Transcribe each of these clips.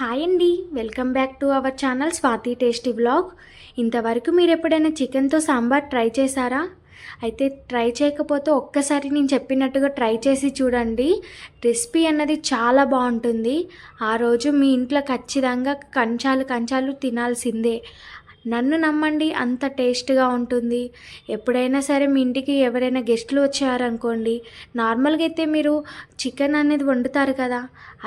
Hi అండి welcome back to our channel Swathi tasty blog ఇంతవరకు మీరు ఎప్పుడైనా చికెన్తో సాంబార్ ట్రై చేశారా? అయితే ట్రై చేయకపోతే ఒక్కసారి నేను చెప్పినట్టుగా ట్రై చేసి చూడండి. రెసిపీ అన్నది చాలా బాగుంటుంది. ఆ రోజు మీ ఇంట్లో ఖచ్చితంగా కంచాలు కంచాలు తినాల్సిందే. నన్ను నమ్మండి అంత టేస్ట్గా ఉంటుంది. ఎప్పుడైనా సరే మీ ఇంటికి ఎవరైనా గెస్ట్లు వచ్చారనుకోండి నార్మల్గా అయితే మీరు చికెన్ అనేది వండుతారు కదా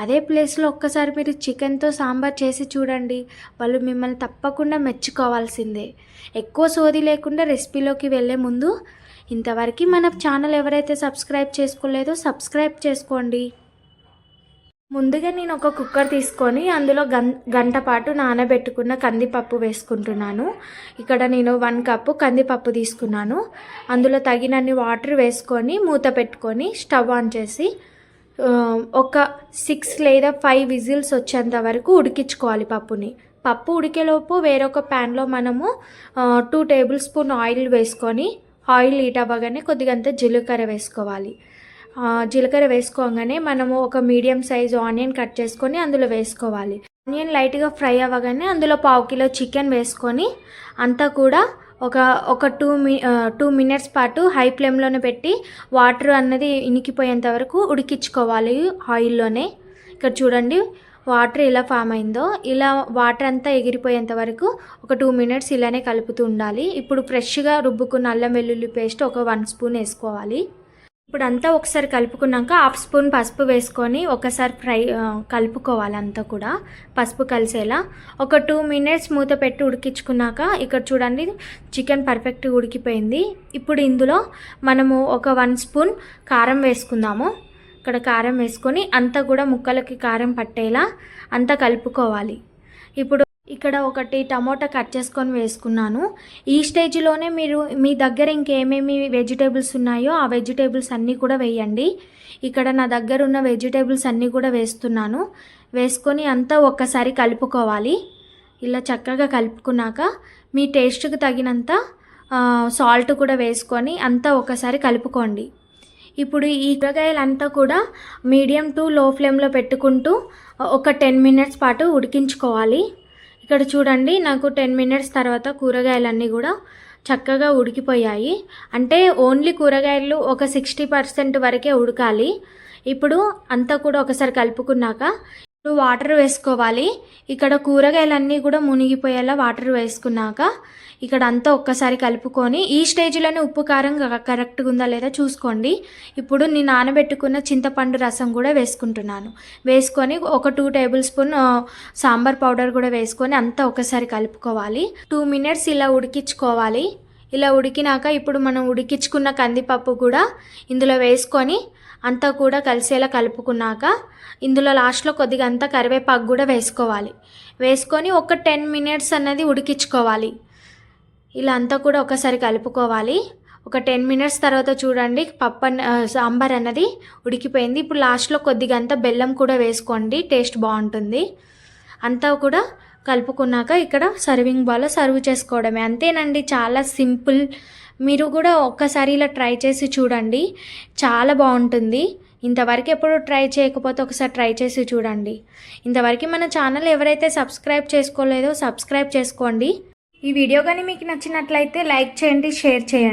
అదే ప్లేస్లో ఒక్కసారి మీరు చికెన్తో సాంబార్ చేసి చూడండి వాళ్ళు మిమ్మల్ని తప్పకుండా మెచ్చుకోవాల్సిందే. ఎక్కువ సోది లేకుండా రెసిపీలోకి వెళ్ళే ముందు ఇంతవరకు మన ఛానల్ ఎవరైతే సబ్స్క్రైబ్ చేసుకోలేదో సబ్స్క్రైబ్ చేసుకోండి. ముందుగా నేను ఒక కుక్కర్ తీసుకొని అందులో గం గంట పాటు నానబెట్టుకున్న కందిపప్పు వేసుకుంటున్నాను. ఇక్కడ నేను వన్ కప్పు కందిపప్పు తీసుకున్నాను. అందులో తగినన్ని వాటర్ వేసుకొని మూత పెట్టుకొని స్టవ్ ఆన్ చేసి ఒక సిక్స్ లేదా ఫైవ్ విజిల్స్ వచ్చేంత వరకు ఉడికించుకోవాలి పప్పుని. పప్పు ఉడికేలోపు వేరొక ప్యాన్లో మనము టూ టేబుల్ స్పూన్ ఆయిల్ వేసుకొని ఆయిల్ హీట్ అవ్వగానే కొద్దిగంత జీలకర్ర వేసుకోవాలి. జీలకర్ర వేసుకోగానే మనము ఒక మీడియం సైజు ఆనియన్ కట్ చేసుకొని అందులో వేసుకోవాలి. ఆనియన్ లైట్గా ఫ్రై అవ్వగానే అందులో పావు కిలో చికెన్ వేసుకొని అంతా కూడా ఒక ఒక టూ మి టూ మినిట్స్ పాటు హై ఫ్లేమ్లోనే పెట్టి వాటర్ అన్నది ఇనికిపోయేంత వరకు ఉడికించుకోవాలి ఆయిల్లోనే. ఇక్కడ చూడండి వాటర్ ఇలా ఫామ్ అయిందో ఇలా వాటర్ అంతా ఎగిరిపోయేంత వరకు ఒక టూ మినిట్స్ ఇలానే కలుపుతూ ఉండాలి. ఇప్పుడు ఫ్రెష్గా రుబ్బుకున్న అల్లం వెల్లుల్లి పేస్ట్ ఒక వన్ స్పూన్ వేసుకోవాలి. ఇప్పుడు అంతా ఒకసారి కలుపుకున్నాక హాఫ్ స్పూన్ పసుపు వేసుకొని ఒకసారి ఫ్రై కలుపుకోవాలి అంతా కూడా పసుపు కలిసేలా. ఒక టూ మినిట్స్ మూత పెట్టి ఉడికించుకున్నాక ఇక్కడ చూడండి చికెన్ పర్ఫెక్ట్గా ఉడికిపోయింది. ఇప్పుడు ఇందులో మనము ఒక వన్ స్పూన్ కారం వేసుకుందాము. ఇక్కడ కారం వేసుకొని అంతా కూడా ముక్కలకి కారం పట్టేలా అంతా కలుపుకోవాలి. ఇప్పుడు ఇక్కడ ఒకటి టమోటా కట్ చేసుకొని వేసుకున్నాను. ఈ స్టేజ్లోనే మీరు మీ దగ్గర ఇంకేమేమి వెజిటేబుల్స్ ఉన్నాయో ఆ వెజిటేబుల్స్ అన్నీ కూడా వేయండి. ఇక్కడ నా దగ్గర ఉన్న వెజిటేబుల్స్ అన్నీ కూడా వేస్తున్నాను. వేసుకొని అంతా ఒక్కసారి కలుపుకోవాలి. ఇలా చక్కగా కలుపుకున్నాక మీ టేస్ట్కి తగినంత సాల్ట్ కూడా వేసుకొని అంతా ఒకసారి కలుపుకోండి. ఇప్పుడు ఈ కూరగాయలంతా కూడా మీడియం టు లో ఫ్లేమ్లో పెట్టుకుంటూ ఒక టెన్ మినిట్స్ పాటు ఉడికించుకోవాలి. ఇక్కడ చూడండి నాకు టెన్ మినిట్స్ తర్వాత కూరగాయలన్నీ కూడా చక్కగా ఉడికిపోయాయి. అంటే ఓన్లీ కూరగాయలు ఒక సిక్స్టీ పర్సెంట్ వరకే ఉడకాలి. ఇప్పుడు అంతా కూడా ఒకసారి కలుపుకున్నాక ఇప్పుడు వాటర్ వేసుకోవాలి. ఇక్కడ కూరగాయలన్నీ కూడా మునిగిపోయేలా వాటర్ వేసుకున్నాక ఇక్కడ అంతా ఒక్కసారి కలుపుకొని ఈ స్టేజ్లోనే ఉప్పు కారం క- కరెక్ట్గా ఉందా లేదా చూసుకోండి. ఇప్పుడు నేను నానబెట్టుకున్న చింతపండు రసం కూడా వేసుకుంటున్నాను. వేసుకొని ఒక two tablespoon sambar powder కూడా వేసుకొని అంతా ఒకసారి కలుపుకోవాలి. టూ మినిట్స్ ఇలా ఉడికించుకోవాలి. ఇలా ఉడికినాక ఇప్పుడు మనం ఉడికించుకున్న కందిపప్పు కూడా ఇందులో వేసుకొని అంతా కూడా కలిసేలా కలుపుకున్నాక ఇందులో లాస్ట్లో కొద్దిగా అంతా కరివేపాకు కూడా వేసుకోవాలి. వేసుకొని ఒక టెన్ మినిట్స్ అన్నది ఉడికించుకోవాలి. ఇలా అంతా కూడా ఒకసారి కలుపుకోవాలి. ఒక టెన్ మినిట్స్ తర్వాత చూడండి పప్పు అన్న సాంబార్ అన్నది ఉడికిపోయింది. ఇప్పుడు లాస్ట్లో కొద్దిగా అంతా బెల్లం కూడా వేసుకోండి టేస్ట్ బాగుంటుంది. అంతా కూడా కలుపుకున్నాక ఇక్కడ సర్వింగ్ బాల్లో సర్వ్ చేసుకోవడమే. అంతేనండి చాలా సింపుల్. మీరు కూడా ఒక్కసారి ఇలా ట్రై చేసి చూడండి. చాలా బాగుంటుంది. ఇంతవరకు ఎప్పుడు ట్రై చేయకపోతే ఒకసారి ట్రై చేసి చూడండి. ఇంతవరకు మన ఛానల్ ఎవరైతే సబ్స్క్రైబ్ చేసుకోలేదో సబ్స్క్రైబ్ చేసుకోండి. ఈ వీడియో కానీ మీకు నచ్చినట్లయితే లైక్ చేయండి షేర్ చేయండి.